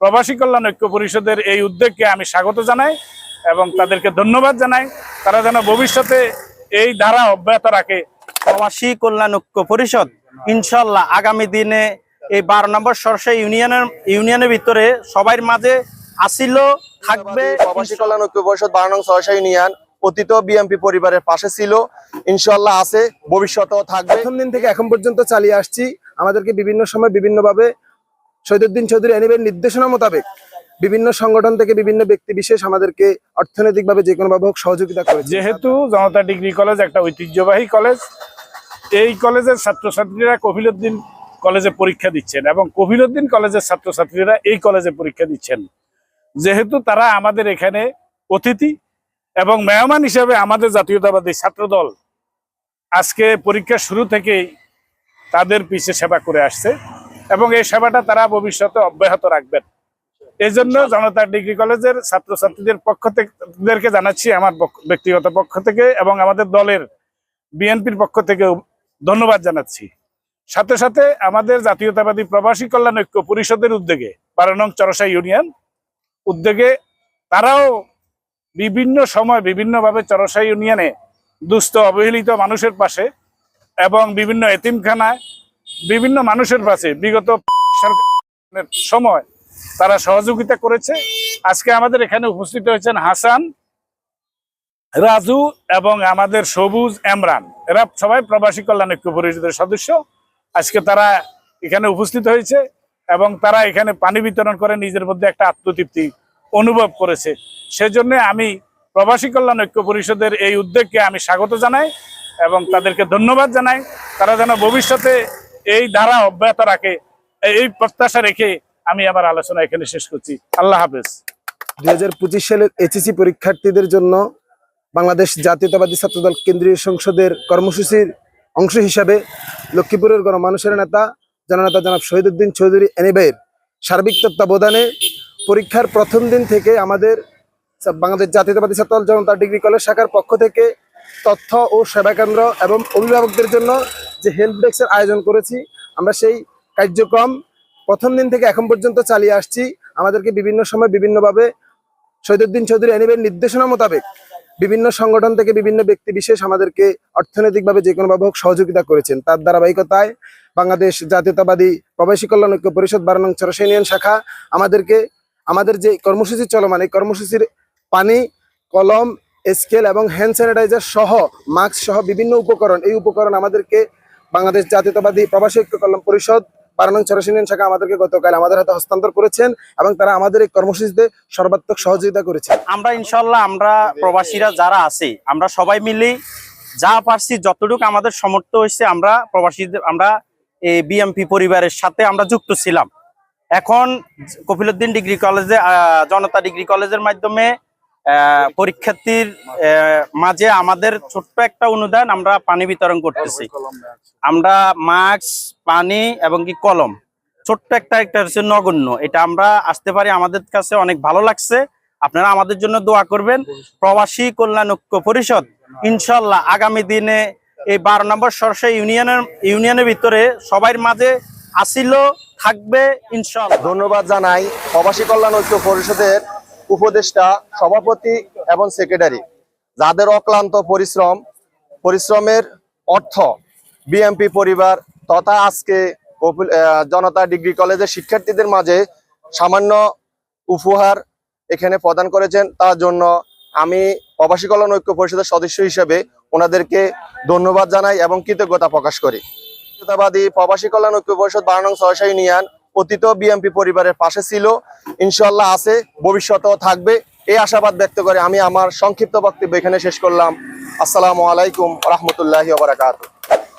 প্রবাসী কল্যাণ ঐক্য পরিষদের এই উদ্যোগকে আমি স্বাগত জানাই এবং তাদেরকে ধন্যবাদ জানাই। তারা যেন ভবিষ্যতে এই ধারা অব্যাহত রাখে। প্রবাসী কল্যাণ ঐক্য পরিষদ ইনশাল্লাহ আগামী দিনে এই বারো নম্বর সরষে ইউনিয়নের ইউনিয়নের ভিতরে সবার মাঝে আসিল থাকবে। প্রবাসী কল্যাণ ঐক্য পরিষদ বারানং সহসা ইউনিয়ন অতীত বিএমপি পরিবারের পাশে ছিল ইনশাল্লাহ আছে ভবিষ্যতেও থাকবে। প্রথম দিন থেকে এখন পর্যন্ত চালিয়ে আসছি। আমাদেরকে বিভিন্ন সময় বিভিন্নভাবে শহীদুদ্দিন চৌধুরী এনিবের নির্দেশনা মোতাবেক বিভিন্ন সংগঠন থেকে বিভিন্ন ব্যক্তি বিশেষ আমাদেরকে অর্থনৈতিকভাবে যে কোনো ভাবে হোক সহযোগিতা করে যেহেতু জনতা ডিগ্রি কলেজ একটা ঐতিহ্যবাহী কলেজ, এই কলেজের ছাত্রছাত্রীরা কফিলউদ্দিন কলেজে পরীক্ষা দিচ্ছেন এবং কফিলউদ্দিন কলেজের ছাত্রছাত্রীরা এই কলেজে পরীক্ষা দিচ্ছেন। যেহেতু তারা আমাদের এখানে অতিথি এবং মেহমান হিসেবে আমাদের জাতীয়তাবাদী ছাত্রদল আজকে পরীক্ষা শুরু থেকেই তাদের পিছে সেবা করে আসছে। এবং এই সেবাটা তারা ভবিষ্যতে অব্যাহত রাখবেন। এই জন্য জনতা ডিগ্রি কলেজের ছাত্রছাত্রীদের পক্ষ থেকে জানাচ্ছি আমার ব্যক্তিগত পক্ষ থেকে এবং আমাদের দলের বিএনপির পক্ষ থেকে ধন্যবাদ জানাচ্ছি। সাথে সাথে আমাদের জাতীয়তাবাদী প্রবাসী কল্যাণ ঐক্য পরিষদের উদ্যোগে, বারানং চরসা ইউনিয়ন উদ্যোগে তারাও বিভিন্ন সময় বিভিন্নভাবে চরসা ইউনিয়নে দুস্থ, অবহেলিত মানুষের পাশে এবং বিভিন্ন এতিমখানায় বিভিন্ন মানুষের পাশে বিগত সরকারের সময় তারা সহযোগিতা করেছে। আজকে আমাদের এখানে উপস্থিত হয়েছেন হাসান, রাজু এবং আমাদের সবুজ এমরান। এরা সবাই প্রবাসী কল্যাণ ঐক্য পরিষদের সদস্য। আজকে তারা এখানে উপস্থিত হয়েছে এবং তারা এখানে পানি বিতরণ করে নিজের মধ্যে একটা আত্মতৃপ্তি অনুভব করেছে। সেজন্য আমি প্রবাসী কল্যাণ ঐক্য পরিষদের এই উদ্যোগকে আমি স্বাগত জানাই এবং তাদেরকে ধন্যবাদ জানাই। তারা যেন ভবিষ্যতে এই ধারা অব্যাহত রাখে, এই প্রত্যাশা রেখে আমি আমার আলোচনা এখানে শেষ করছি। আল্লাহ হাফেজ। দুই হাজার পঁচিশ সালের এইচএসসি পরীক্ষার্থীদের জন্য বাংলাদেশ জাতীয়তাবাদী ছাত্রদল কেন্দ্রীয় সংসদের কর্মসূচির অংশ হিসাবে লক্ষ্মীপুরের গণমানুষের নেতা, জননেতা জনাব শহীদুদ্দিন চৌধুরী এনিবের সার্বিক তত্ত্বাবধানে পরীক্ষার প্রথম দিন থেকে আমাদের বাংলাদেশ জাতীয়তাবাদী ছাত্রদল জনতা ডিগ্রি কলেজ শাখার পক্ষ থেকে তথ্য ও সেবা কেন্দ্র এবং অভিভাবকদের জন্য যে হেল্প ডেস্কের আয়োজন করেছি, আমরা সেই কার্যক্রম প্রথম দিন থেকে এখন পর্যন্ত চালিয়ে আসছি। আমাদেরকে বিভিন্ন সময় বিভিন্নভাবে শহীদুদ্দিন চৌধুরী এনিবের নির্দেশনা মোতাবেক বিভিন্ন সংগঠন থেকে বিভিন্ন ব্যক্তি বিশেষ আমাদেরকে অর্থনৈতিকভাবে যে কোনোভাবে হোক সহযোগিতা করেছেন। তার ধারাবাহিকতায় বাংলাদেশ জাতীয়তাবাদী প্রবাসী কল্যাণ ঐক্য পরিষদ, বারানং চরসা ইউনিয়ন শাখা আমাদেরকে, আমাদের যে কর্মসূচি চলমান, এই কর্মসূচির পানি, কলম, স্কেল এবং হ্যান্ড স্যানিটাইজার সহ, মাস্ক সহ বিভিন্ন উপকরণ, এই উপকরণ আমাদেরকে বাংলাদেশ জাতীয়তাবাদী প্রবাসী ঐক্য কল্যাণ পরিষদ বারানং চরসা ইউনিয়ন শাখা আমাদেরকে গতকাল আমাদের হাতে হস্তান্তর করেছেন এবং তারা আমাদের এই কর্মসূচিতে সর্বাত্মক সহযোগিতা করেছেন। আমরা ইনশাল্লাহ আমরা প্রবাসীরা যারা আছি, আমরা সবাই মিলি যা পারছি, যতটুকু আমাদের সমর্থ হয়েছে, আমরা প্রবাসীদের, আমরা এই বিএমপি পরিবারের সাথে আমরা যুক্ত ছিলাম। এখন কপিলউদ্দিন ডিগ্রি কলেজে জনতা ডিগ্রি কলেজের মাধ্যমে পরীক্ষার্থীর আহ, মাঝে আমাদের ছোট্ট একটা অনুদান আমরা পানি বিতরণ করতেছি। আমরা মাস্ক পানি এবং কি কলম। ছোট্ট একটা একটা হচ্ছে নগণ্য। এটা আমরা আসতে পারি আমাদের কাছে অনেক ভালো লাগছে। আপনারা আমাদের জন্য দোয়া করবেন। প্রবাসী কল্যাণ ঐক্য পরিষদ ইনশাল্লাহ আগামী দিনে এই বারো নম্বর সরষে ইউনিয়নের ইউনিয়নের ভিতরে সবার মাঝে আসিল থাকবে ইনশাল্লাহ। ধন্যবাদ জানাই। প্রবাসী কল্যাণ ঐক্য পরিষদের উপদেষ্টা, সভাপতি এবং সেক্রেটারি যাদের অক্লান্ত পরিশ্রম, পরিশ্রমের অর্থ বিএমপি পরিবার তথা আজকে জনতা ডিগ্রি কলেজের শিক্ষার্থীদের মাঝে সামান্য উপহার এখানে প্রদান করেছেন। তার জন্য আমি প্রবাসী কল্যাণ ঐক্য পরিষদের সদস্য হিসেবে ওনাদেরকে ধন্যবাদ জানাই এবং কৃতজ্ঞতা প্রকাশ করি। প্রবাসী কল্যাণ ঐক্য পরিষদ বারানং সহসা ইউনিয়ন অতীত বিএমপি পরিবারের পাশে ছিল। ইনশাল্লাহ আছে, ভবিষ্যতেও থাকবে। এই আশাবাদ ব্যক্ত করে আমি আমার সংক্ষিপ্ত বক্তব্য এখানে শেষ করলাম। আসসালামু আলাইকুম রহমতুল্লাহ বারাকাতুহ।